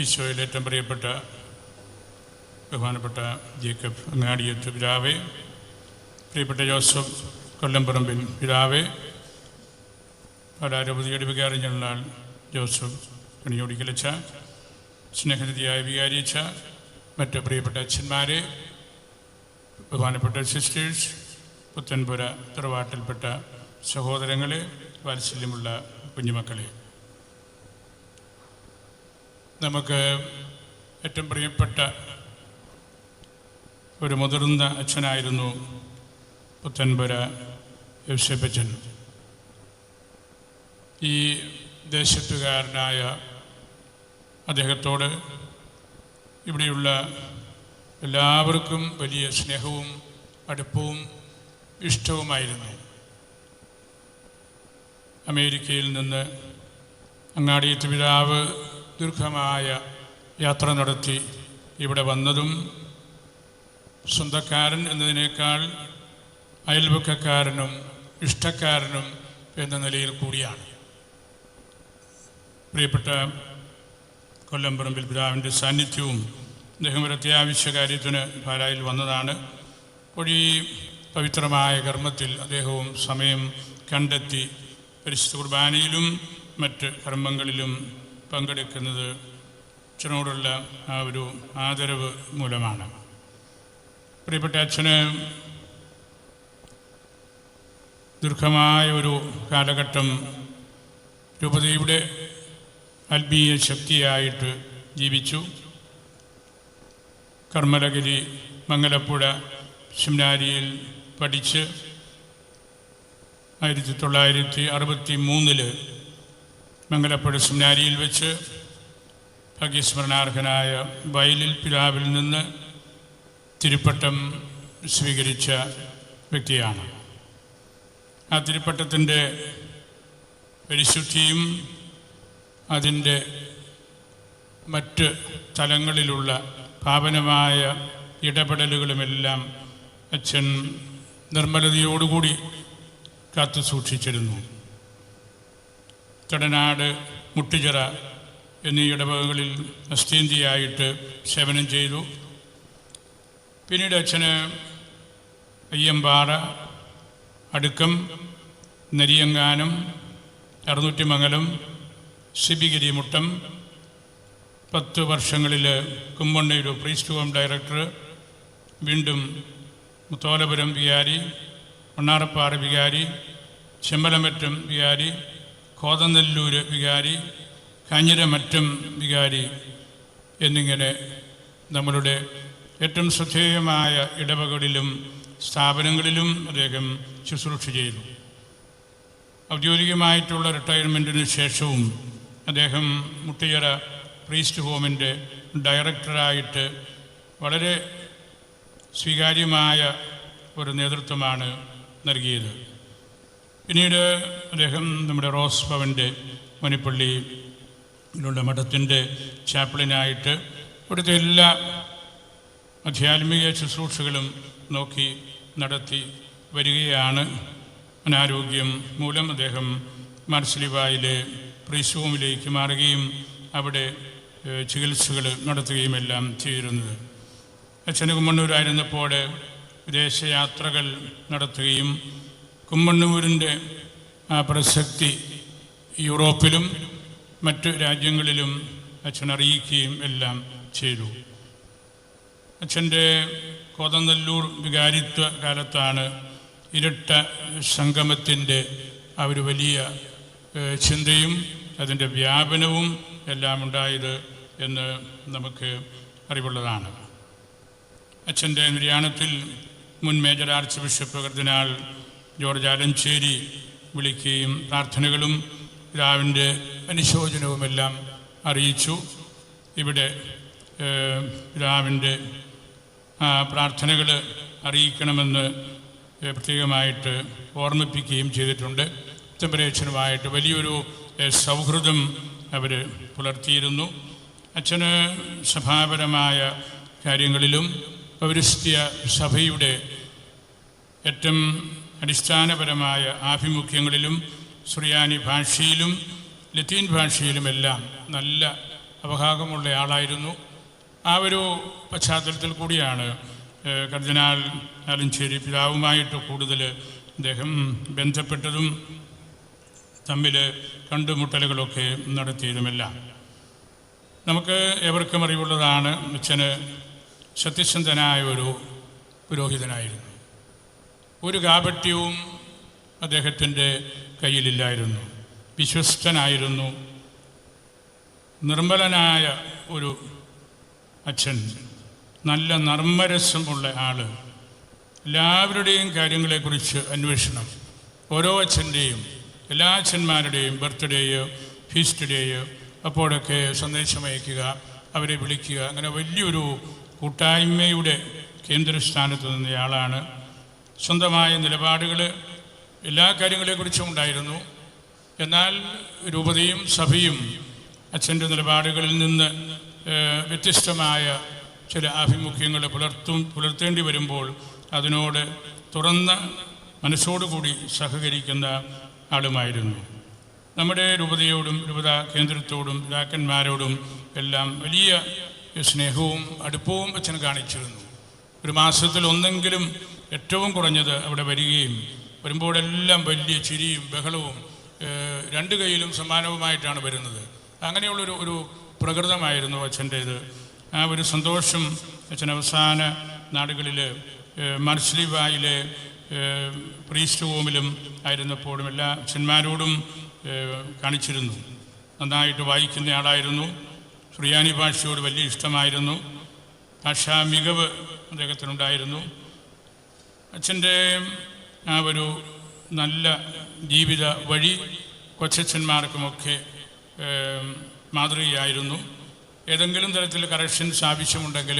ഈശോയിൽ ഏറ്റവും പ്രിയപ്പെട്ട ബഹുമാനപ്പെട്ട ജേക്കബ് അങ്ങാടിയത്ത് പിതാവേ പ്രിയപ്പെട്ട ജോസഫ് കൊല്ലംപറമ്പിൽ പിതാവേ പാലാരപതിയുടെ വികാരം ജനറൽ ജോസഫ് പണിയോടിക്കലച്ച സ്നേഹനിധിയായ വികാരിച്ച മറ്റ് പ്രിയപ്പെട്ട അച്ഛന്മാരെ ബഹുമാനപ്പെട്ട സിസ്റ്റേഴ്സ് പുത്തൻപുര തറവാട്ടിൽപ്പെട്ട സഹോദരങ്ങളെ വാത്സല്യമുള്ള കുഞ്ഞുമക്കളെ. നമുക്ക് ഏറ്റവും പ്രിയപ്പെട്ട ഒരു മുതിർന്ന അച്ഛനായിരുന്നു പുത്തൻപുര യൗസേപ്പച്ചൻ ഈ ദേശത്തുകാരനായ അദ്ദേഹത്തോട് ഇവിടെയുള്ള എല്ലാവർക്കും വലിയ സ്നേഹവും അടുപ്പവും ഇഷ്ടവുമായിരുന്നു. അമേരിക്കയിൽ നിന്ന് അങ്ങാടിയത്ത് പിതാവ് ദീർഘമായ യാത്ര നടത്തി ഇവിടെ വന്നതും സ്വന്തക്കാരൻ എന്നതിനേക്കാൾ അയൽപക്കക്കാരനും ഇഷ്ടക്കാരനും എന്ന നിലയിൽ കൂടിയാണ്. പ്രിയപ്പെട്ട കൊല്ലംപറമ്പിൽ പിതാവിന്റെ സാന്നിധ്യവും അദ്ദേഹം ഒരു അത്യാവശ്യ കാര്യത്തിന് പാലായിൽ വന്നതാണ്. ഈ പവിത്രമായ കർമ്മത്തിൽ അദ്ദേഹവും സമയം കണ്ടെത്തി. പരിശുദ്ധ കുർബാനയിലും മറ്റ് കർമ്മങ്ങളിലും പങ്കെടുക്കുന്നത് അച്ഛനോടുള്ള ആ ഒരു ആദരവ് മൂലമാണ്. പ്രിയപ്പെട്ട അച്ഛന് ദീർഘമായ ഒരു കാലഘട്ടം രൂപതയുടെ ആത്മീയ ശക്തിയായിട്ട് ജീവിച്ചു. കർമ്മലഗിരി മംഗലപ്പുഴ ശിംനാരിയിൽ പഠിച്ച് ആയിരത്തി തൊള്ളായിരത്തി അറുപത്തി മൂന്നിൽ മംഗലപ്പുഴ സെമിനാരിയിൽ വെച്ച് ഭാഗ്യസ്മരണാർഹനായ വയലിൽ പിതാവിൽ നിന്ന് തിരുപ്പട്ടം സ്വീകരിച്ച വ്യക്തിയാണ്. ആ തിരുപ്പട്ടത്തിന്റെ പരിശുദ്ധിയും അതിന്റെ മറ്റ് തലങ്ങളിലുള്ള പാവനമായ ഇടപെടലുകളുമെല്ലാം അച്ഛൻ നിർമ്മലതയോടുകൂടി കാത്തു സൂക്ഷിച്ചിരുന്നു തടനാട് മുട്ടുചിറ എന്നീ ഇടവകകളിൽ അസ്ഥീന്തിയായിട്ട് സേവനം ചെയ്തു പിന്നീട് അച്ഛന് അയ്യമ്പാറ അടുക്കം നരിയങ്കാനം അറുന്നൂറ്റിമംഗലം സിബിഗിരി മുട്ടം പത്ത് വർഷങ്ങളിൽ കുമ്പണ്ണയുടെ പ്രീസ്റ്റ് ഹോം ഡയറക്ടർ വീണ്ടും മുത്തോലപുരം വികാരി മണ്ണാറപ്പാറ വികാരി ചെമ്പലമറ്റം വികാരി കോതനെല്ലൂര് വികാരി കാഞ്ഞിരമറ്റം വികാരി എന്നിങ്ങനെ നമ്മളുടെ ഏറ്റവും ശ്രദ്ധേയമായ ഇടവകളിലും സ്ഥാപനങ്ങളിലും അദ്ദേഹം ശുശ്രൂഷ ചെയ്തു. ഔദ്യോഗികമായിട്ടുള്ള റിട്ടയർമെന്റിന് ശേഷവും അദ്ദേഹം മുട്ടിയറ പ്രീസ്റ്റ് ഹോമിന്റെ ഡയറക്ടറായിട്ട് വളരെ സ്വീകാര്യമായ ഒരു നേതൃത്വമാണ് നൽകിയത്. പിന്നീട് അദ്ദേഹം നമ്മുടെ റോസ് ഭവന്റെ മണിപ്പള്ളിയിലുള്ള മഠത്തിന്റെ ചാപ്പിളിനായിട്ട് ഇവിടുത്തെ എല്ലാ ആധ്യാത്മിക ശുശ്രൂഷകളും നോക്കി നടത്തി വരികയാണ്. അനാരോഗ്യം മൂലം അദ്ദേഹം മാർസലിബായിലെ പ്രീസൂമിലേക്ക് മാറുകയും അവിടെ ചികിത്സകൾ നടത്തുകയും എല്ലാം ചെയ്തിരുന്നത്. അച്ഛന് കുമ്മണ്ണൂരായിരുന്നപ്പോൾ വിദേശയാത്രകൾ നടത്തുകയും കുമ്മണ്ണൂരിന്റെ പ്രസക്തി യൂറോപ്പിലും മറ്റു രാജ്യങ്ങളിലും അച്ഛൻ അറിയിക്കുകയും എല്ലാം ചെയ്തു. അച്ഛന്റെ കോതനല്ലൂർ വികാരിത്വ കാലത്താണ് ഇരട്ട സംഗമത്തിന്റെ ആ ഒരു വലിയ ചിന്തയും അതിന്റെ വ്യാപനവും എല്ലാം ഉണ്ടായത് എന്ന് നമുക്ക് അറിവുള്ളതാണ്. അച്ഛന്റെ നിര്യാണത്തിൽ മുൻ major archbishop cardinal George Alencherry വിളിക്കുകയും പ്രാർത്ഥനകളും പിതാവിന്റെ അനുശോചനവുമെല്ലാം അറിയിച്ചു. ഇവിടെ രാവിന്റെ പ്രാർത്ഥനകൾ അറിയിക്കണമെന്ന് പ്രത്യേകമായിട്ട് ഓർമ്മിപ്പിക്കുകയും ചെയ്തിട്ടുണ്ട്. ഉത്തമരേക്ഷനുമായിട്ട് വലിയൊരു സൗഹൃദം അവർ പുലർത്തിയിരുന്നു. അച്ഛന് സഭാപരമായ കാര്യങ്ങളിലും പൗരസ്ത്യ സഭയുടെ ഏറ്റവും അടിസ്ഥാനപരമായ ആഭിമുഖ്യങ്ങളിലും സുറിയാനി ഭാഷയിലും ലത്തീൻ ഭാഷയിലുമെല്ലാം നല്ല അവഭാഗമുള്ള ആളായിരുന്നു. ആ ഒരു പശ്ചാത്തലത്തിൽ കൂടിയാണ് കർജനാൽ ആലഞ്ചേരി പിതാവുമായിട്ട് കൂടുതൽ അദ്ദേഹം ബന്ധപ്പെട്ടതും തമ്മിൽ കണ്ടുമുട്ടലുകളൊക്കെ നടത്തിയതുമെല്ലാം. നമുക്ക് ഏവർക്കും അറിവുള്ളതാണ് അച്ഛന് സത്യസന്ധനായ ഒരു പുരോഹിതനായിരുന്നു. ഒരു കാപട്യവും അദ്ദേഹത്തിന്റെ കയ്യിലില്ലായിരുന്നു. വിശ്വസ്തനായിരുന്നു. നിർമ്മലനായ ഒരു അച്ഛൻ നല്ല നർമ്മരസമുള്ള ആൾ എല്ലാവരുടെയും കാര്യങ്ങളെക്കുറിച്ച് അന്വേഷണം. ഓരോ അച്ഛന്റെയും എല്ലാ അച്ഛന്മാരുടെയും ബർത്ത്ഡേയോ ഫീസ്റ്റ് ഡേയോ അപ്പോഴൊക്കെ സന്ദേശം അയക്കുക അവരെ വിളിക്കുക അങ്ങനെ വലിയൊരു കൂട്ടായ്മയുടെ കേന്ദ്രസ്ഥാനത്ത് നിന്നയാളാണ് സ്വന്തമായ നിലപാടുകൾ എല്ലാ കാര്യങ്ങളെക്കുറിച്ചും ഉണ്ടായിരുന്നു. എന്നാൽ രൂപതയും സഭയും അച്ഛന്റെ നിലപാടുകളിൽ നിന്ന് വ്യത്യസ്തമായ ചില ആഭിമുഖ്യങ്ങൾ പുലർത്തും പുലർത്തേണ്ടി വരുമ്പോൾ അതിനോട് തുറന്ന മനസ്സോടുകൂടി സഹകരിക്കുന്ന ആളുമായിരുന്നു. നമ്മുടെ രൂപതയോടും രൂപത കേന്ദ്രത്തോടും പിതാക്കന്മാരോടും എല്ലാം വലിയ സ്നേഹവും അടുപ്പവും അച്ഛൻ കാണിച്ചിരുന്നു. ഒരു മാസത്തിൽ ഒന്നെങ്കിലും ഏറ്റവും കുറഞ്ഞത് അവിടെ വരികയും വരുമ്പോഴെല്ലാം വലിയ ചിരിയും ബഹളവും രണ്ട് കൈയിലും സമ്മാനവുമായിട്ടാണ് വരുന്നത്. അങ്ങനെയുള്ളൊരു ഒരു പ്രകൃതമായിരുന്നു അച്ഛന്റേത് ആ ഒരു സന്തോഷം അച്ഛൻ അവസാന നാടുകളിൽ മനസ്ലിവായിലെ പ്രീസ്റ്റ് ഹോമിലും ആയിരുന്നപ്പോഴും എല്ലാ അച്ഛന്മാരോടും കാണിച്ചിരുന്നു. നന്നായിട്ട് വായിക്കുന്ന ആളായിരുന്നു. സുറിയാനി ഭാഷയോട് വലിയ ഇഷ്ടമായിരുന്നു. ഭാഷാ മികവ് അദ്ദേഹത്തിനുണ്ടായിരുന്നു. അച്ഛന്റെ ആ ഒരു നല്ല ജീവിത വഴി കൊച്ചച്ഛന്മാർക്കുമൊക്കെ മാതൃകയായിരുന്നു. ഏതെങ്കിലും തരത്തിൽ കറക്ഷൻസ് ആവശ്യമുണ്ടെങ്കിൽ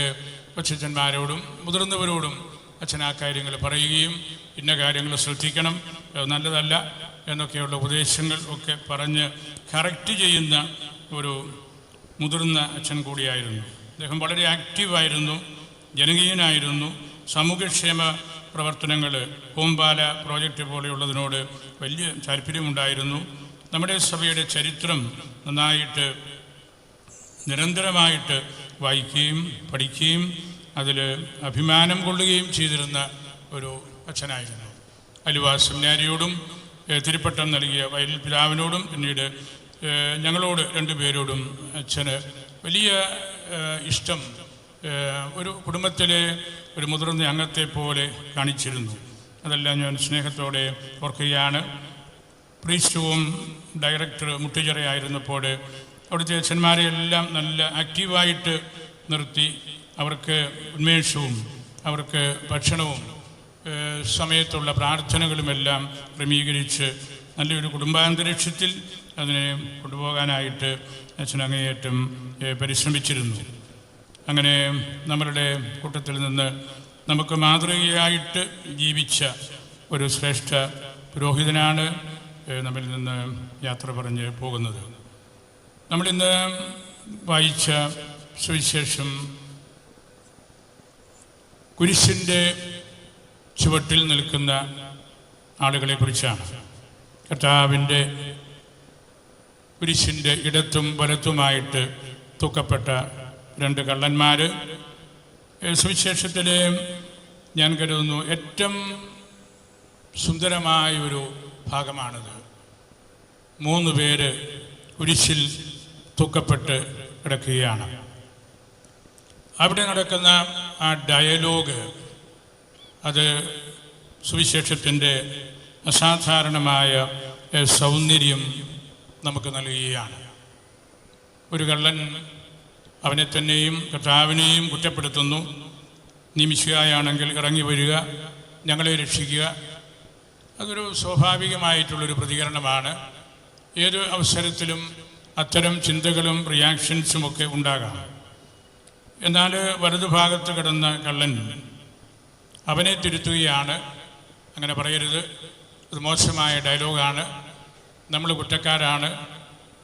കൊച്ചച്ഛന്മാരോടും മുതിർന്നവരോടും അച്ഛൻ ആ കാര്യങ്ങൾ പറയുകയും ഇന്ന കാര്യങ്ങൾ ശ്രദ്ധിക്കണം നല്ലതല്ല എന്നൊക്കെയുള്ള ഉപദേശങ്ങൾ ഒക്കെ പറഞ്ഞ് കറക്റ്റ് ചെയ്യുന്ന ഒരു മുതിർന്ന അച്ഛൻ കൂടിയായിരുന്നു. അദ്ദേഹം വളരെ ആക്റ്റീവായിരുന്നു ജനകീയനായിരുന്നു സാമൂഹ്യക്ഷേമ പ്രവർത്തനങ്ങൾ കൂമ്പാല പ്രോജക്റ്റ് പോലെയുള്ളതിനോട് വലിയ താല്പര്യമുണ്ടായിരുന്നു. നമ്മുടെ സഭയുടെ ചരിത്രം നന്നായിട്ട് നിരന്തരമായിട്ട് വായിക്കുകയും പഠിക്കുകയും അതിൽ അഭിമാനം കൊള്ളുകയും ചെയ്തിരുന്ന ഒരു അച്ഛനായിരുന്നു. അലുവ സെമിനാരിയോടും തിരുപ്പട്ടം നൽകിയ വയലിൽ പിതാവിനോടും പിന്നീട് ഞങ്ങളോട് രണ്ടുപേരോടും അച്ഛന് വലിയ ഇഷ്ടം ഒരു കുടുംബത്തിലെ ഒരു മുതിർന്ന അംഗത്തെ പോലെ കാണിച്ചിരുന്നു. അതെല്ലാം ഞാൻ സ്നേഹത്തോടെ ഓർക്കുകയാണ്. പ്രീസ്റ്റുവും ഡയറക്ടർ മുട്ടുചിറയായിരുന്നപ്പോൾ അവിടുത്തെ അച്ഛന്മാരെ എല്ലാം നല്ല ആക്റ്റീവായിട്ട് നിർത്തി. അവർക്ക് ഉന്മേഷവും അവർക്ക് ഭക്ഷണവും സമയത്തുള്ള പ്രാർത്ഥനകളുമെല്ലാം ക്രമീകരിച്ച് നല്ലൊരു കുടുംബാന്തരീക്ഷത്തിൽ അതിനെ കൊണ്ടുപോകാനായിട്ട് അച്ഛൻ അങ്ങേയറ്റം പരിശ്രമിച്ചിരുന്നു. അങ്ങനെ നമ്മളുടെ കൂട്ടത്തിൽ നിന്ന് നമുക്ക് മാതൃകയായിട്ട് ജീവിച്ച ഒരു ശ്രേഷ്ഠ പുരോഹിതനാണ് നമ്മിൽ നിന്ന് യാത്ര പറഞ്ഞ് പോകുന്നത്. നമ്മളിന്ന് വായിച്ച സുവിശേഷം കുരിശിന്റെ ചുവട്ടിൽ നിൽക്കുന്ന ആളുകളെക്കുറിച്ചാണ്. കർത്താവിന്റെ കുരിശിന്റെ ഇടത്തും വലത്തുമായിട്ട് തൂക്കപ്പെട്ട രണ്ട് കള്ളന്മാർ സുവിശേഷത്തിലെ ഞാൻ കരുതുന്നു ഏറ്റവും സുന്ദരമായ ഒരു ഭാഗമാണിത്. മൂന്ന് പേര് കുരിശിൽ തൂക്കപ്പെട്ട് കിടക്കുകയാണ്. അവിടെ നടക്കുന്ന ആ ഡയലോഗ് അത് സുവിശേഷത്തിന്റെ അസാധാരണമായ സൗന്ദര്യം നമുക്ക് നൽകുകയാണ്. ഒരു കള്ളൻ അവനെ തന്നെയും കർത്താവിനെയും കുറ്റപ്പെടുത്തുന്നു. നിമിഷയാണെങ്കിൽ ഇറങ്ങി വരിക ഞങ്ങളെ രക്ഷിക്കുക. അതൊരു സ്വാഭാവികമായിട്ടുള്ളൊരു പ്രതികരണമാണ്. ഏത് അവസരത്തിലും അത്തരം ചിന്തകളും റിയാക്ഷൻസും ഒക്കെ ഉണ്ടാകാം. എന്നാൽ വലതുഭാഗത്ത് കിടന്ന കള്ളൻ അവനെ തിരുത്തുകയാണ്. അങ്ങനെ പറയരുത്. അത് മോശമായ ഡയലോഗാണ്. നമ്മൾ കുറ്റക്കാരാണ്.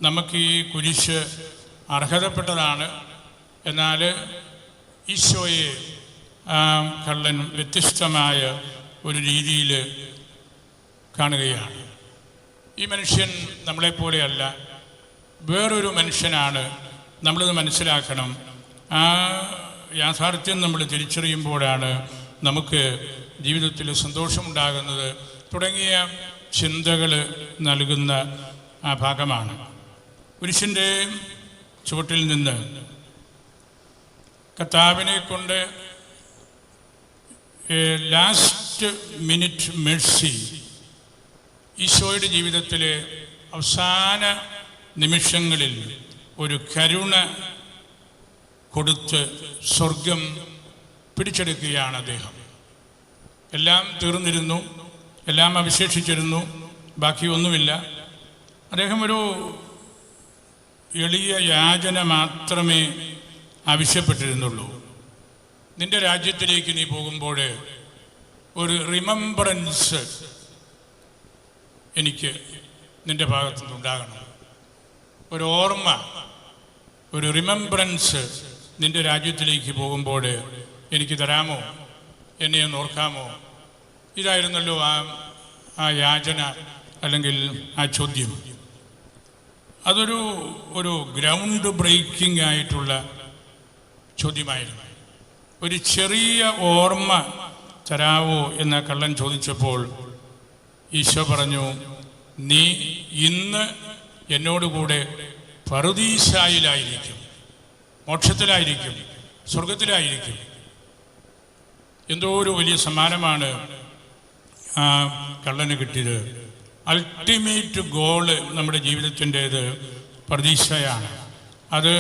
നമുക്ക് ഈ കുരിശ് അർഹതപ്പെട്ടതാണ്. എന്നാൽ ഈശോയെ കള്ളൻ വ്യത്യസ്തമായ ഒരു രീതിയിൽ കാണുകയാണ്. ഈ മനുഷ്യൻ നമ്മളെപ്പോലെയല്ല വേറൊരു മനുഷ്യനാണ്. നമ്മളിത് മനസ്സിലാക്കണം. ആ യാഥാർത്ഥ്യം നമ്മൾ തിരിച്ചറിയുമ്പോഴാണ് നമുക്ക് ജീവിതത്തിൽ സന്തോഷമുണ്ടാകുന്നത് തുടങ്ങിയ ചിന്തകൾ നൽകുന്ന ആ ഭാഗമാണ്. പുരുഷന്റെ ചുവട്ടിൽ നിന്ന് കർത്താവിനെ കൊണ്ട് ലാസ്റ്റ് മിനിറ്റ് മെഴ്സി ഈശോയുടെ ജീവിതത്തിലെ അവസാന നിമിഷങ്ങളിൽ ഒരു കരുണ കൊടുത്ത് സ്വർഗം പിടിച്ചെടുക്കുകയാണ് അദ്ദേഹം. എല്ലാം തീർന്നിരുന്നു എല്ലാം അവശേഷിച്ചിരുന്നു ബാക്കി ഒന്നുമില്ല അദ്ദേഹം ഒരു എളിയ യാചന മാത്രമേ ആവശ്യപ്പെട്ടിരുന്നുള്ളൂ. നിന്റെ രാജ്യത്തിലേക്ക് നീ പോകുമ്പോൾ ഒരു റിമംബറൻസ് എനിക്ക് നിന്റെ ഭാഗത്തു നിന്നുണ്ടാകണം ഒരു ഓർമ്മ ഒരു റിമംബറൻസ് നിന്റെ രാജ്യത്തിലേക്ക് പോകുമ്പോൾ എനിക്ക് തരാമോ? എന്നെ ഒന്ന് ഓർക്കാമോ? ഇതായിരുന്നല്ലോ ആ ആ യാചന അല്ലെങ്കിൽ ആ ചോദ്യം. അതൊരു ഒരു ഗ്രൗണ്ട് ബ്രേക്കിംഗ് ആയിട്ടുള്ള ചോദ്യമായിരുന്നു. ഒരു ചെറിയ ഓർമ്മ തരാവോ എന്ന കള്ളൻ ചോദിച്ചപ്പോൾ ഈശോ പറഞ്ഞു നീ ഇന്ന് എന്നോടുകൂടെ പറുദീശായിലായിരിക്കും മോക്ഷത്തിലായിരിക്കും സ്വർഗത്തിലായിരിക്കും എന്തോ ഒരു വലിയ സമ്മാനമാണ് ആ കള്ളന് കിട്ടിയത്. അൾട്ടിമേറ്റ് ഗോൾ നമ്മുടെ ജീവിതത്തിന്റേത് പ്രതീക്ഷയാണ് അത്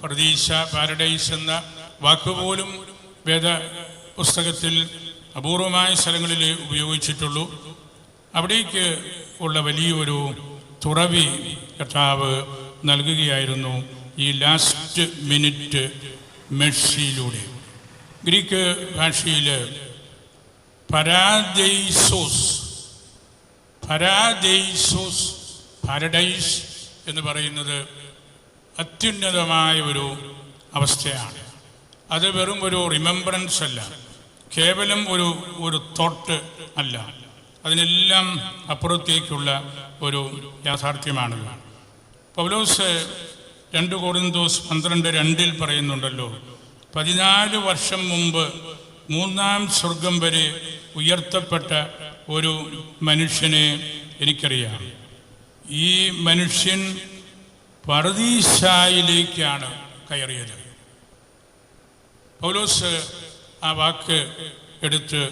പ്രതീക്ഷ പാരഡൈസ് എന്ന വാക്കുപോലും വേദ പുസ്തകത്തിൽ അപൂർവമായ സ്ഥലങ്ങളിൽ ഉപയോഗിച്ചിട്ടുള്ളൂ. അവിടേക്ക് ഉള്ള വലിയൊരു തുറവി കർത്താവ് നൽകുകയായിരുന്നു ഈ ലാസ്റ്റ് മിനിറ്റ് മെഴ്സിയിലൂടെ. ഗ്രീക്ക് ഭാഷയിൽ പരാദൈസോസ് പരാദൈസോസ് പാരഡൈസ് എന്ന് പറയുന്നത് അത്യുന്നതമായ ഒരു അവസ്ഥയാണ്. അത് വെറും ഒരു റിമെമ്പറൻസ് അല്ല. കേവലം ഒരു ഒരു തോട്ട് അല്ല. അതിനെല്ലാം അപ്പുറത്തേക്കുള്ള ഒരു യാഥാർത്ഥ്യമാണത്. പൗലോസ് രണ്ട് കോറിന്തോസ് പന്ത്രണ്ട് രണ്ടിൽ പറയുന്നുണ്ടല്ലോ പതിനാല് വർഷം മുമ്പ് മൂന്നാം സ്വർഗം വരെ ഉയർത്തപ്പെട്ട ഒരു മനുഷ്യനെ എനിക്കറിയാം. ഈ മനുഷ്യൻ പറുദീശായിലേക്കാണ് കയറിയത്. പൗലോസ് ആ വാക്ക് എടുത്ത്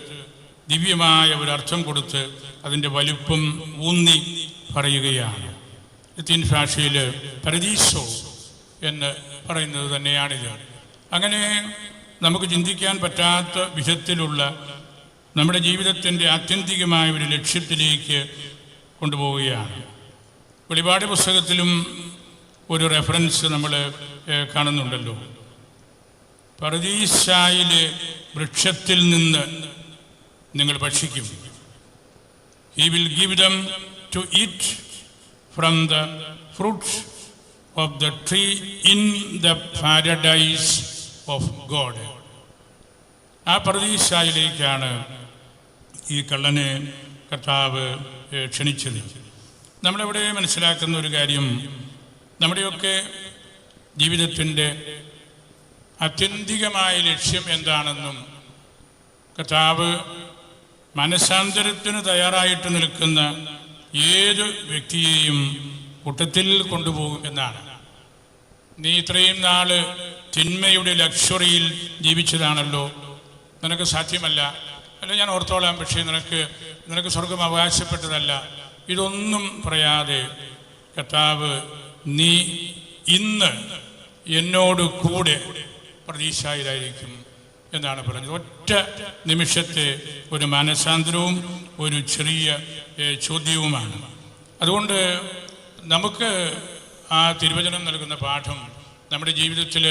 ദിവ്യമായ ഒരു അർത്ഥം കൊടുത്ത് അതിന്റെ വലുപ്പം ഊന്നി പറയുകയാണ്. ലത്തീൻ ഭാഷയിൽ പരദീസോ എന്ന് പറയുന്നത് തന്നെയാണിത്. അങ്ങനെ നമുക്ക് ചിന്തിക്കാൻ പറ്റാത്ത വിധത്തിലുള്ള നമ്മുടെ ജീവിതത്തിന്റെ ആത്യന്തികമായ ഒരു ലക്ഷ്യത്തിലേക്ക് കൊണ്ടുപോവുകയാണ്. വെളിപാട് പുസ്തകത്തിലും ഒരു റെഫറൻസ് നമ്മൾ കാണുന്നുണ്ടല്ലോ. പറദീസായിലെ വൃക്ഷത്തിൽ നിന്ന് നിങ്ങൾ ഭക്ഷിക്കും. He will give them to eat from the fruits of the tree in the paradise of God ആ പ്രതീക്ഷയിലേക്കാണ് ഈ കള്ളനെ കർത്താവ് ക്ഷണിച്ചത്. നമ്മളിവിടെ മനസ്സിലാക്കുന്ന ഒരു കാര്യം നമ്മുടെയൊക്കെ ജീവിതത്തിന്റെ ആത്യന്തികമായ ലക്ഷ്യം എന്താണെന്നും കർത്താവ് മനസാന്തരത്തിന് തയ്യാറായിട്ട് നിൽക്കുന്ന ഏത് വ്യക്തിയെയും കൂട്ടത്തിൽ കൊണ്ടുപോകും എന്നാണ്. നീ ഇത്രയും നാൾ തിന്മയുടെ ലക്ഷറിയിൽ ജീവിച്ചതാണല്ലോ. നിനക്ക് സാധ്യമല്ല. അല്ല ഞാൻ ഓർത്തോളാം പക്ഷേ നിനക്ക് നിനക്ക് സ്വർഗം അവകാശപ്പെട്ടതല്ല. ഇതൊന്നും പറയാതെ കർത്താവ് നീ ഇന്ന് എന്നോട് കൂടെ പ്രതീക്ഷയിലായിരിക്കും എന്നാണ് പറഞ്ഞത്. ഒറ്റ നിമിഷത്തെ ഒരു മാനസാന്തരവും ഒരു ചെറിയ ചോദ്യവുമാണ്. അതുകൊണ്ട് നമുക്ക് ആ തിരുവചനം നൽകുന്ന പാഠം നമ്മുടെ ജീവിതത്തിൽ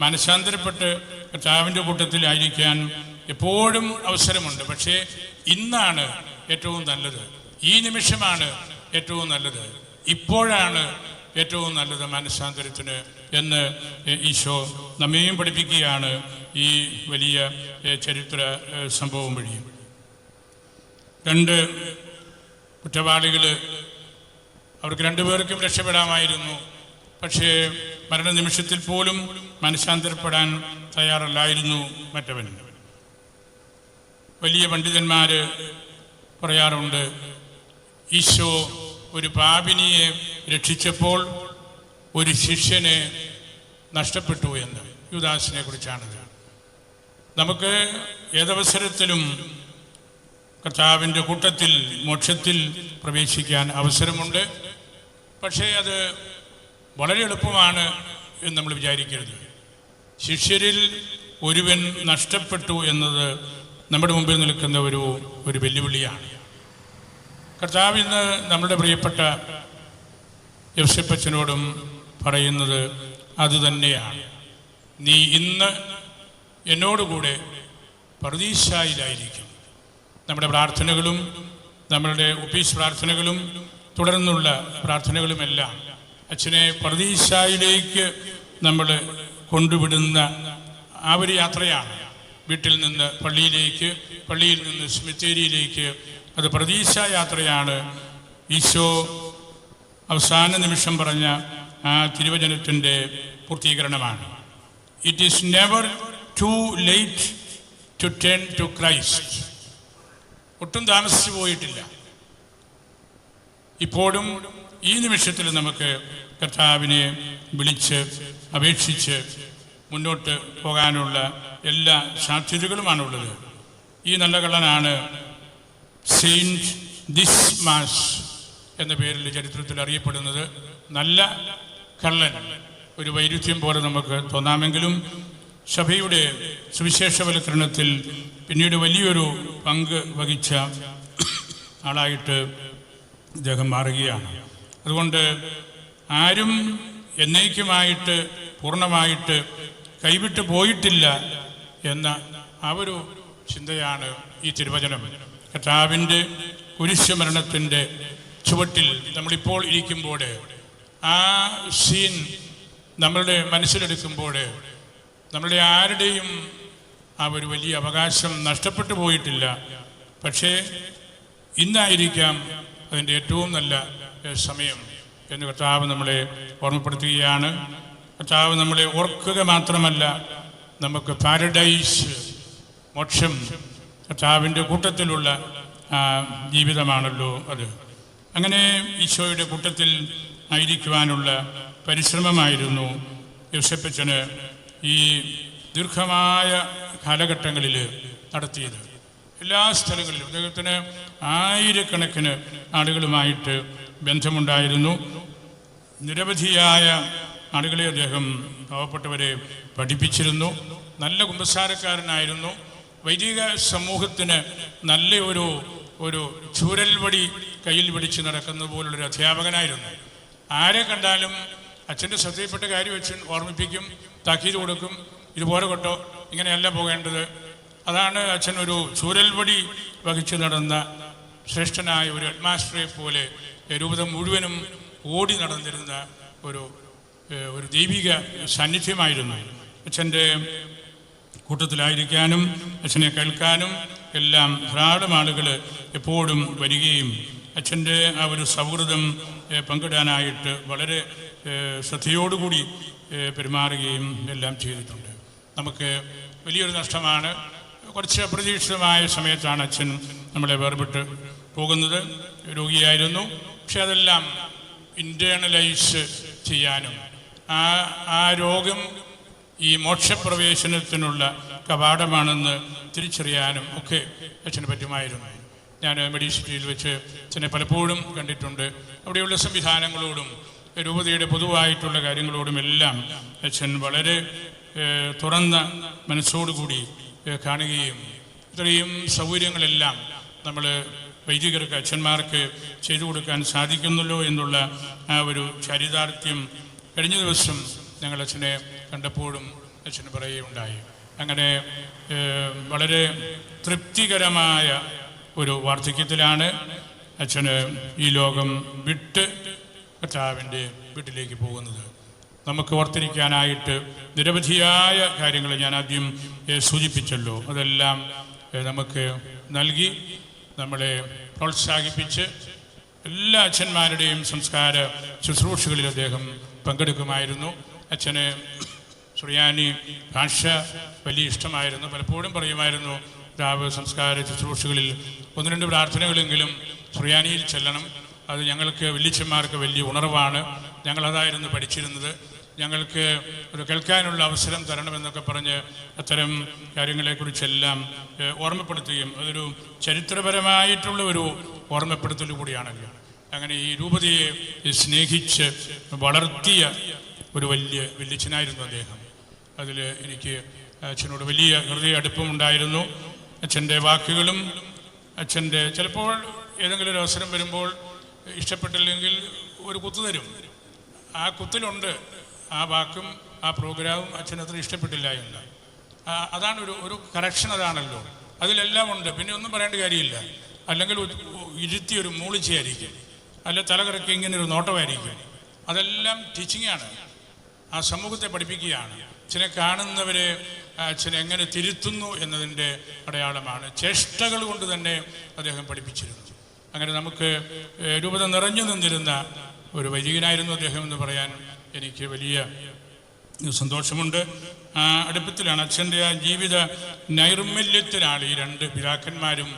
മനസാന്തരപ്പെട്ട് കർത്താവിന്റെ കൂട്ടത്തിലായിരിക്കാൻ എപ്പോഴും അവസരമുണ്ട്. പക്ഷേ ഇന്നാണ് ഏറ്റവും നല്ലത്. ഈ നിമിഷമാണ് ഏറ്റവും നല്ലത്. ഇപ്പോഴാണ് ഏറ്റവും നല്ലത് മനഃശാന്തരത്തിന് എന്ന് ഈശോ നമ്മെയും പഠിപ്പിക്കുകയാണ് ഈ വലിയ ചരിത്ര സംഭവം വഴി. രണ്ട് കുറ്റവാളികൾ അവർക്ക് രണ്ടുപേർക്കും രക്ഷപ്പെടാമായിരുന്നു. പക്ഷേ മരണനിമിഷത്തിൽ പോലും മനഃശാന്തരപ്പെടാൻ തയ്യാറല്ലായിരുന്നു മറ്റവൻ. വലിയ പണ്ഡിതന്മാർ പറയാറുണ്ട് ഈശോ ഒരു പാപിനിയെ രക്ഷിച്ചപ്പോൾ ഒരു ശിഷ്യനെ നഷ്ടപ്പെട്ടു എന്ന് യുദാസിനെ കുറിച്ചാണിത്. നമുക്ക് ഏതവസരത്തിലും കർത്താവിന്റെ കൂട്ടത്തിൽ മോക്ഷത്തിൽ പ്രവേശിക്കാൻ അവസരമുണ്ട്. പക്ഷേ അത് വളരെ എളുപ്പമാണ് എന്ന് നമ്മൾ വിചാരിക്കരുത്. ശിഷ്യരിൽ ഒരുവൻ നഷ്ടപ്പെട്ടു എന്നത് നമ്മുടെ മുമ്പിൽ നിൽക്കുന്ന ഒരു ഒരു വെല്ലുവിളിയാണ്. കർത്താവ് ഇന്ന് നമ്മുടെ പ്രിയപ്പെട്ട യവസപ്പച്ചനോടും പറയുന്നത് അതുതന്നെയാണ്. നീ ഇന്ന് എന്നോടുകൂടെ പ്രതീക്ഷയിലായിരിക്കും നമ്മുടെ പ്രാർത്ഥനകളും നമ്മളുടെ ഒഫീസ് പ്രാർത്ഥനകളും തുടർന്നുള്ള പ്രാർത്ഥനകളുമെല്ലാം അച്ഛനെ പ്രതീക്ഷയിലേക്ക് നമ്മൾ കൊണ്ടുവിടുന്ന ആ ഒരു യാത്രയാണ്. വീട്ടിൽ നിന്ന് പള്ളിയിലേക്ക് പള്ളിയിൽ നിന്ന് സ്മിത്തേരിയിലേക്ക് അത് പ്രതീക്ഷ യാത്രയാണ്. ഈശോ അവസാന നിമിഷം പറഞ്ഞ ആ തിരുവചനത്തിന്റെ പൂർത്തീകരണമാണ്. It is never too late to turn to Christ ഒട്ടും താമസിച്ചു പോയിട്ടില്ല. ഇപ്പോഴും ഈ നിമിഷത്തിൽ നമുക്ക് കർത്താവിനെ വിളിച്ച് അപേക്ഷിച്ച് മുന്നോട്ട് പോകാനുള്ള എല്ലാ സാധ്യതകളുമാണുള്ളത്. ഈ നല്ല കള്ളനാണ് സെയിന്റ് ദിസ്മാസ് എന്ന പേരിൽ ചരിത്രത്തിൽ അറിയപ്പെടുന്നത് നല്ല കള്ളൻ ഒരു വൈരുദ്ധ്യം പോലെ നമുക്ക് തോന്നാമെങ്കിലും സഭയുടെ സുവിശേഷവൽക്കരണത്തിൽ പിന്നീട് വലിയൊരു പങ്ക് വഹിച്ച ആളായിട്ട് ഇദ്ദേഹം മാറുകയാണ്. അതുകൊണ്ട് ആരും എന്നേക്കുമായിട്ട് പൂർണമായിട്ട് കൈവിട്ട് പോയിട്ടില്ല എന്ന ആ ഒരു ചിന്തയാണ് ഈ തിരുവചനം. കർത്താവിന്റെ കുരിശുമരണത്തിന്റെ ചുവട്ടിൽ നമ്മളിപ്പോൾ ഇരിക്കുമ്പോൾ ആ സീൻ നമ്മളുടെ മനസ്സിലെടുക്കുമ്പോൾ നമ്മളുടെ ആരുടെയും ആ ഒരു വലിയ അവകാശം നഷ്ടപ്പെട്ടു പോയിട്ടില്ല. പക്ഷേ ഇന്നായിരിക്കാം അതിന്റെ ഏറ്റവും നല്ല സമയം എന്ന് കർത്താവ് നമ്മളെ ഓർമ്മപ്പെടുത്തുകയാണ്. കർത്താവ് നമ്മളെ ഓർക്കുക മാത്രമല്ല നമുക്ക് പാരഡൈസ് മോക്ഷം കർത്താവിന്റെ കൂട്ടത്തിലുള്ള ജീവിതമാണല്ലോ അത്. അങ്ങനെ ഈശോയുടെ കൂട്ടത്തിൽ ആയിരിക്കുവാനുള്ള പരിശ്രമമായിരുന്നു യോസപ്പച്ചന് ഈ ദീർഘമായ കാലഘട്ടങ്ങളിൽ നടത്തിയത്. എല്ലാ സ്ഥലങ്ങളിലും അദ്ദേഹത്തിന് ആയിരക്കണക്കിന് ആളുകളുമായിട്ട് ബന്ധമുണ്ടായിരുന്നു. നിരവധിയായ ആളുകളെ അദ്ദേഹം പാവപ്പെട്ടവരെ പഠിപ്പിച്ചിരുന്നു. നല്ല കുമ്പസാരക്കാരനായിരുന്നു. വൈദിക സമൂഹത്തിന് നല്ല ഒരു ഒരു ചൂരൽവടി കയ്യിൽ പിടിച്ച് നടക്കുന്ന പോലുള്ളൊരു അധ്യാപകനായിരുന്നു. ആരെ കണ്ടാലും അച്ഛന്റെ ശ്രദ്ധയിൽപ്പെട്ട കാര്യം അച്ഛൻ ഓർമ്മിപ്പിക്കും താക്കീത് കൊടുക്കും ഇതുപോലെ കേട്ടോ ഇങ്ങനെയല്ല പോകേണ്ടത്. അതാണ് അച്ഛൻ ഒരു ചൂരൽവടി വഹിച്ചു നടന്ന ശ്രേഷ്ഠനായ ഒരു ഹെഡ്മാസ്റ്ററെ പോലെ രൂപതം മുഴുവനും ഓടി നടന്നിരുന്ന ഒരു ഒരു ദൈവിക സാന്നിധ്യമായിരുന്നു. അച്ഛന്റെ കൂട്ടത്തിലായിരിക്കാനും അച്ഛനെ കേൾക്കാനും എല്ലാം ധാരാളം ആളുകൾ എപ്പോഴും വരികയും അച്ഛന്റെ ആ ഒരു സൗഹൃദം പങ്കിടാനായിട്ട് വളരെ ശ്രദ്ധയോടുകൂടി പെരുമാറുകയും എല്ലാം ചെയ്തിട്ടുണ്ട്. നമുക്ക് വലിയൊരു നഷ്ടമാണ്. കുറച്ച് അപ്രതീക്ഷിതമായ സമയത്താണ് അച്ഛൻ നമ്മളെ വേർപെട്ട് പോകുന്നത്. രോഗിയായിരുന്നു. പക്ഷെ അതെല്ലാം ഇന്റേണലൈസ് ചെയ്യാനും ആ ആ രോഗം ഈ മോക്ഷപ്രവേശനത്തിനുള്ള കവാടമാണെന്ന് തിരിച്ചറിയാനും ഒക്കെ അച്ഛന് പറ്റുമായിരുന്നു. ഞാൻ മെഡിസിറ്റിയിൽ വെച്ച് അച്ഛനെ പലപ്പോഴും കണ്ടിട്ടുണ്ട്. അവിടെയുള്ള സംവിധാനങ്ങളോടും രൂപതയുടെ പൊതുവായിട്ടുള്ള കാര്യങ്ങളോടും എല്ലാം അച്ഛൻ വളരെ തുറന്ന മനസ്സോടുകൂടി കാണുകയും ഇത്രയും സൗകര്യങ്ങളെല്ലാം നമ്മൾ വൈദികർക്ക് അച്ഛന്മാർക്ക് ചെയ്തു കൊടുക്കാൻ സാധിക്കുന്നല്ലോ എന്നുള്ള ആ ഒരു ചരിതാർത്ഥ്യം കഴിഞ്ഞ ദിവസം ഞങ്ങൾ അച്ഛനെ കണ്ടപ്പോഴും അച്ഛന് പറയുകയുണ്ടായി. അങ്ങനെ വളരെ തൃപ്തികരമായ ഒരു വാർദ്ധക്യത്തിലാണ് അച്ഛന് ഈ ലോകം വിട്ട് കർത്താവിന്റെ വീട്ടിലേക്ക് പോകുന്നത്. നമുക്ക് ഓർത്തിരിക്കാനായിട്ട് നിരവധിയായ കാര്യങ്ങൾ ഞാൻ ആദ്യം സൂചിപ്പിച്ചല്ലോ. അതെല്ലാം നമുക്ക് നൽകി നമ്മളെ പ്രോത്സാഹിപ്പിച്ച് എല്ലാ അച്ഛന്മാരുടെയും സംസ്കാര ശുശ്രൂഷകളിൽ അദ്ദേഹം പങ്കെടുക്കുമായിരുന്നു. അച്ഛന് സുറിയാനി ഭാഷ വലിയ ഇഷ്ടമായിരുന്നു. പലപ്പോഴും പറയുമായിരുന്നു രാവ് സംസ്കാര ശുശ്രൂഷകളിൽ ഒന്ന് രണ്ട് പ്രാർത്ഥനകളെങ്കിലും സുറിയാനിയിൽ ചെല്ലണം. അത് ഞങ്ങൾക്ക് വല്യച്ഛന്മാർക്ക് വലിയ ഉണർവാണ്. ഞങ്ങളതായിരുന്നു പഠിച്ചിരുന്നത്. ഞങ്ങൾക്ക് ഒരു കേൾക്കാനുള്ള അവസരം തരണമെന്നൊക്കെ പറഞ്ഞ് അത്തരം കാര്യങ്ങളെക്കുറിച്ചെല്ലാം ഓർമ്മപ്പെടുത്തുകയും അതൊരു ചരിത്രപരമായിട്ടുള്ള ഒരു ഓർമ്മപ്പെടുത്തൽ കൂടിയാണല്ലോ. അങ്ങനെ ഈ രൂപതയെ സ്നേഹിച്ച് വളർത്തിയ ഒരു വലിയ വല്യച്ഛനായിരുന്നു അദ്ദേഹം. അതിൽ എനിക്ക് അച്ഛനോട് വലിയ ഹൃദയ അടുപ്പമുണ്ടായിരുന്നു. അച്ഛന്റെ വാക്കുകളും അച്ഛന്റെ ചിലപ്പോൾ ഏതെങ്കിലും ഒരു അവസരം വരുമ്പോൾ ഇഷ്ടപ്പെട്ടില്ലെങ്കിൽ ഒരു കുത്തു തരും. ആ കുത്തിലുണ്ട്. ആ വാക്കും ആ പ്രോഗ്രാമും അച്ഛനത്ര ഇഷ്ടപ്പെട്ടില്ല എന്ന്. അതാണ് ഒരു ഒരു കറക്ഷൻ അതാണല്ലോ. അതിലെല്ലാം ഉണ്ട്. പിന്നെ ഒന്നും പറയേണ്ട കാര്യമില്ല. അല്ലെങ്കിൽ ഇരുത്തി ഒരു മൂളിച്ചയായിരിക്കും. അല്ല തലകറക്കി ഇങ്ങനെ ഒരു നോട്ടമായിരിക്കും. അതെല്ലാം ടീച്ചിങ്ങാണ് ആ സമൂഹത്തെ പഠിപ്പിക്കുകയാണ്. അച്ഛനെ കാണുന്നവരെ അച്ഛൻ എങ്ങനെ തിരുത്തുന്നു എന്നതിന്റെ അടയാളമാണ്. ചേഷ്ടകൾ കൊണ്ട് തന്നെ അദ്ദേഹം പഠിപ്പിച്ചിരുന്നു. അങ്ങനെ നമുക്ക് രൂപത നിറഞ്ഞു നിന്നിരുന്ന ഒരു വൈദികനായിരുന്നു അദ്ദേഹം എന്ന് പറയാൻ എനിക്ക് വലിയ സന്തോഷമുണ്ട്. ആ അടുപ്പത്തിലാണ് അച്ഛന്റെ ആ ജീവിത നൈർമല്യത്തിലാണ് ഈ രണ്ട് പിതാക്കന്മാരും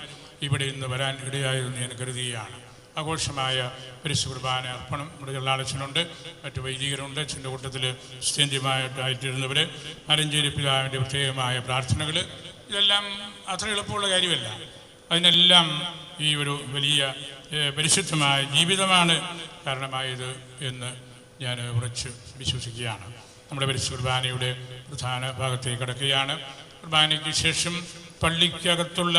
ഇവിടെ ഇന്ന് വരാൻ ഇടയായതെന്ന് ഞാൻ കരുതുകയാണ്. ആഘോഷമായ പരിശു കുർബാന അർപ്പണം നമ്മുടെ ചെള്ളാളച്ചനുണ്ട് മറ്റു വൈദികരുണ്ട്. അച്ഛന്റെ കൂട്ടത്തിൽ സ്റ്റേഞ്ചുമായിട്ടായിട്ടിരുന്നവർ അരഞ്ചേരി പിതാവിന്റെ പ്രത്യേകമായ പ്രാർത്ഥനകൾ ഇതെല്ലാം അത്ര എളുപ്പമുള്ള കാര്യമല്ല. അതിനെല്ലാം ഈ ഒരു വലിയ പരിശുദ്ധമായ ജീവിതമാണ് കാരണമായത് എന്ന് ഞാൻ ഉറച്ച് വിശ്വസിക്കുകയാണ്. നമ്മുടെ പരിശു കുർബാനയുടെ പ്രധാന ഭാഗത്തേക്ക് കടക്കുകയാണ്. കുർബാനയ്ക്ക് ശേഷം പള്ളിക്കകത്തുള്ള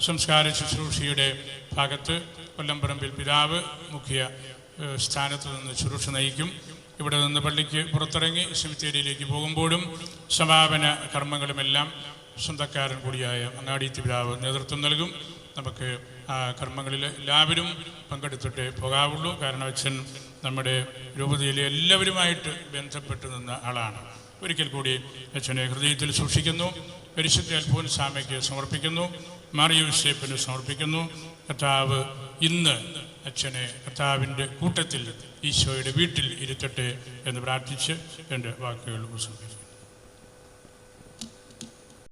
സംസ്കാര ശുശ്രൂഷയുടെ ഭാഗത്ത് കൊല്ലംപറമ്പിൽ പിതാവ് മുഖ്യ സ്ഥാനത്ത് നിന്ന് ശുശ്രൂഷ നയിക്കും. ഇവിടെ നിന്ന് പള്ളിക്ക് പുറത്തിറങ്ങി സെമിത്തേരിയിലേക്ക് പോകുമ്പോഴും സമാപന കർമ്മങ്ങളുമെല്ലാം സ്വന്തക്കാരൻ കൂടിയായ അങ്ങാടി പിതാവ് നേതൃത്വം നൽകും. നമുക്ക് ആ കർമ്മങ്ങളിൽ എല്ലാവരും പങ്കെടുത്തിട്ടേ പോകാവുള്ളൂ. കാരണം അച്ഛൻ നമ്മുടെ രൂപതയിലെ എല്ലാവരുമായിട്ട് ബന്ധപ്പെട്ട് നിന്ന ആളാണ്. ഒരിക്കൽ കൂടി അച്ഛനെ ഹൃദയത്തിൽ സൂക്ഷിക്കുന്നു. പരിശുദ്ധ അൽഫോൻ സാമയ്ക്ക് സമർപ്പിക്കുന്നു. മാറിയൂസേപ്പിന് സമർപ്പിക്കുന്നു. കർത്താവ് ഇന്ന് അച്ഛനെ കർത്താവിന്റെ കൂട്ടത്തിൽ ഈശോയുടെ വീട്ടിൽ ഇരുത്തട്ടെ എന്ന് പ്രാർത്ഥിച്ച് എന്റെ വാക്കുകൾ ഉപസംഹരിക്കുന്നു